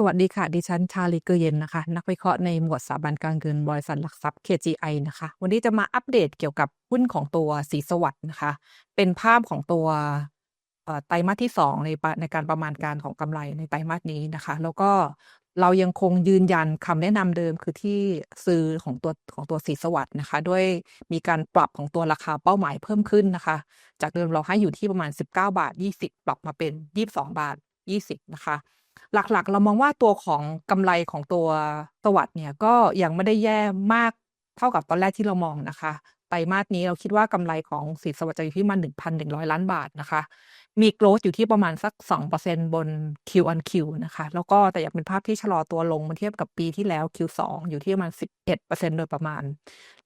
สวัสดีค่ะ ดิฉันชาลีเกอเย็นนะคะ นักวิเคราะห์ในหมวดสถาบันการเงินบริษัทหลักทรัพย์ KGI นะคะ วันนี้จะมาอัปเดตเกี่ยวกับหุ้นของตัวสีสวัสด์นะคะ เป็นภาพของตัวไตรมาสที่ 2 ในในการประมาณการของกำไรในไตรมาสนี้นะคะ แล้วก็เรายังคงยืนยันคำแนะนำเดิมคือที่ซื้อของตัวของตัวสีสวัสด์นะคะ ด้วยมีการปรับของตัวราคาเป้าหมายเพิ่มขึ้นนะคะ จากเดิมเราให้อยู่ที่ประมาณ 19 บาท 20 ปรับมาเป็น 22 บาท 20 นะคะ หลักๆ เรามองว่าตัวของกำไรของตัวสวัสด์เนี่ยก็ยังไม่ได้แย่มากเท่ากับตอนแรกที่เรามองนะคะไตรมาสนี้เราคิดว่ากำไรของสีสวัสด์จะอยู่ที่ประมาณ1,100 ล้านบาทนะคะ มีโกรธอยู่ที่ประมาณสัก 2%บน Q on Q นะคะ แล้วก็แต่ยังเป็นภาพที่ชะลอตัวลงเมื่อเทียบกับปีที่แล้ว Q2 อยู่ที่ประมาณ 11%โดยประมาณ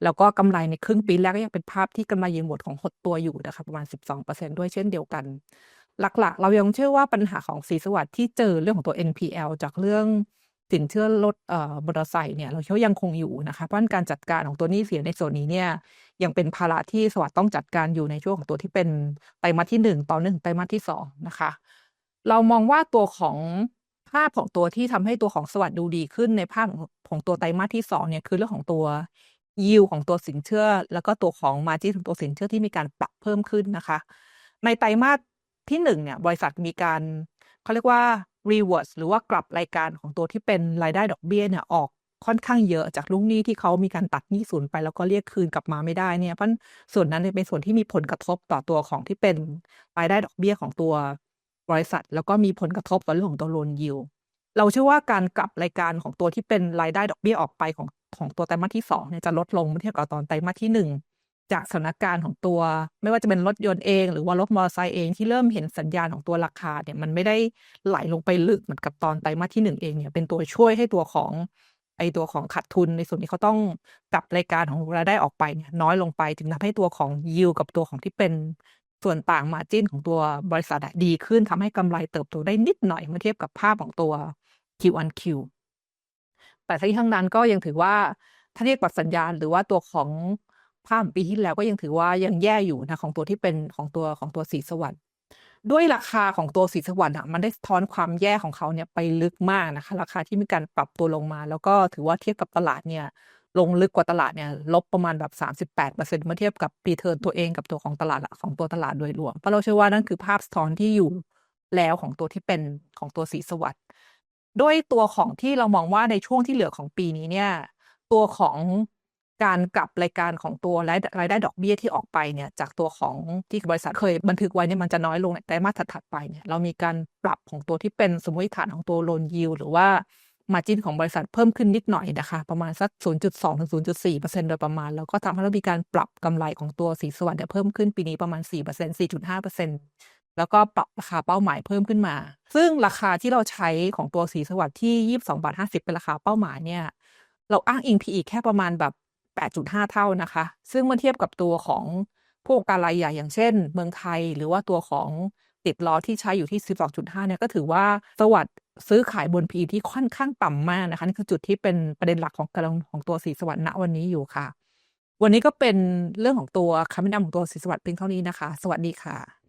แล้วก็กำไรในครึ่งปีแรกก็ยังเป็นภาพที่กำไรยืนหมดของหดตัวอยู่นะคะประมาณ 12%ด้วยเช่นเดียวกัน หลักๆ เรายังเชื่อว่าปัญหาของสีสวัสด์ที่เจอเรื่องของตัว NPL จากเรื่องสินเชื่อรถเอ่อมอเตอร์ไซค์เนี่ยเราเชื่อว่ายังคงอยู่นะคะเพราะการจัดการของตัวนี้เสียในส่วนนี้เนี่ยยังเป็นภาระที่สวัสด์ต้องจัดการอยู่ในช่วงของตัวที่เป็นไตรมาสที่1ต่อเนื่องถึงไตรมาสที่2นะคะ เรามองว่าตัวของภาพของตัวที่ทำให้ตัวของสวัสด์ดูดีขึ้นในภาพของตัวไตรมาสที่2เนี่ยคือเรื่องของตัว yield ของตัวสินเชื่อ แล้วก็ตัวของ margin ของตัวสินเชื่อที่มีการปรับเพิ่มขึ้นนะคะ ในไตรมาส ที่1เนี่ยบริษัทมีการเขาเรียกว่า reverse หรือว่ากลับรายการของตัวที่เป็นรายได้ดอกเบี้ยเนี่ยออกค่อนข้างเยอะจากลูกหนี้ที่เขามีการตัดหนี้ศูนย์ไปแล้วก็เรียกคืนกลับมาไม่ได้เนี่ยเพราะส่วนนั้นเป็นส่วนที่มีผลกระทบต่อตัวของที่เป็นรายได้ดอกเบี้ยของตัวบริษัท แล้วก็มีผลกระทบต่อเรื่องของตัว loan yield เราเชื่อว่าการกลับรายการของตัวที่เป็นรายได้ดอกเบี้ยออกไปของของตัวไตรมาสที่2เนี่ยจะลดลงเมื่อเทียบกับตอนไตรมาสที่1 จากสถานการณ์ของตัว ไม่ว่าจะเป็นรถยนต์เอง หรือว่ารถมอเตอร์ไซค์เองที่เริ่มเห็นสัญญาณของตัวราคาเนี่ยมันไม่ได้ไหลลงไปลึกเหมือนกับตอนไตรมาสที่1เองเนี่ยเป็นตัวช่วยให้ตัวของไอตัวของขาดทุนในส่วนนี้เขาต้องกลับรายการของรายได้ออกไปเนี่ยน้อยลงไปถึงทำให้ตัวของ yield กับตัวของที่เป็นส่วนต่าง margin ของตัวบริษัทดีขึ้นทำให้กำไรเติบโตได้นิดหน่อยเมื่อเทียบกับภาพของตัว Q on Q แต่ทั้งนี้ทั้งนั้นก็ยังถือว่าถ้าเทียบกับสัญญาณหรือว่าตัวของ ภาพปีที่แล้วก็ยังถือว่ายังแย่อยู่นะของตัวที่เป็นของตัวของตัวสีสวัสด์ด้วยราคาของตัวสีสวัสด์อะมันได้สะท้อนความแย่ของเขาเนี่ยไปลึกมากนะคะ ราคาที่มีการปรับตัวลงมา แล้วก็ถือว่าเทียบกับตลาดเนี่ยลงลึกกว่าตลาดเนี่ยลบประมาณแบบ 38%เมื่อเทียบกับรีเทิร์นตัวเองกับตัวของตลาดของตัวตลาดโดยรวมเพราะเราเชื่อว่านั่นคือภาพสะท้อนที่อยู่แล้วของตัวที่เป็นของตัวสีสวัสด์ด้วยตัวของที่เรามองว่าในช่วงที่เหลือของปีนี้เนี่ย ตัวของ การกลับรายการของตัวรายรายได้ดอกเบี้ยที่ออกไปเนี่ยจากตัวของที่บริษัทเคยบันทึกไว้เนี่ยมันจะน้อยลงในไตรมาสถัดไปเนี่ยเรามีการปรับของตัวที่เป็นสมมติฐานของตัว loan yield หรือว่า margin ของบริษัทเพิ่มขึ้นนิดหน่อยนะคะ ประมาณสัก 0.2 ถึง 0.4%โดยประมาณ แล้วก็ทำให้เรามีการปรับกำไรของตัวสีสวัสด์เพิ่มขึ้นปีนี้ประมาณ4% 4.5%แล้วก็ปรับราคาเป้าหมายเพิ่มขึ้นมา ซึ่งราคาที่เราใช้ของตัวสีสวัสด์ที่ 22 บาท 50 เป็นราคาเป้าหมายเนี่ย เราอ้างอิง PE แค่ประมาณแบบ 8.5 เท่านะคะ ซึ่งเมื่อเทียบกับตัวของผู้ประกอบการรายใหญ่อย่างเช่น เมืองไทย หรือว่าตัวของติดล้อที่ใช้อยู่ที่ 12.5 เนี่ยก็ถือว่าสวัสด์ซื้อขายบน PE ที่ค่อนข้างต่ำมากนะคะนี่คือจุดที่เป็นประเด็นหลักของการลงของตัวสีสวัสด์ณวันนี้อยู่ค่ะ วันนี้ก็เป็นเรื่องของตัวคำแนะนำของตัวสีสวัสด์เพียงเท่านี้นะคะ สวัสดีค่ะ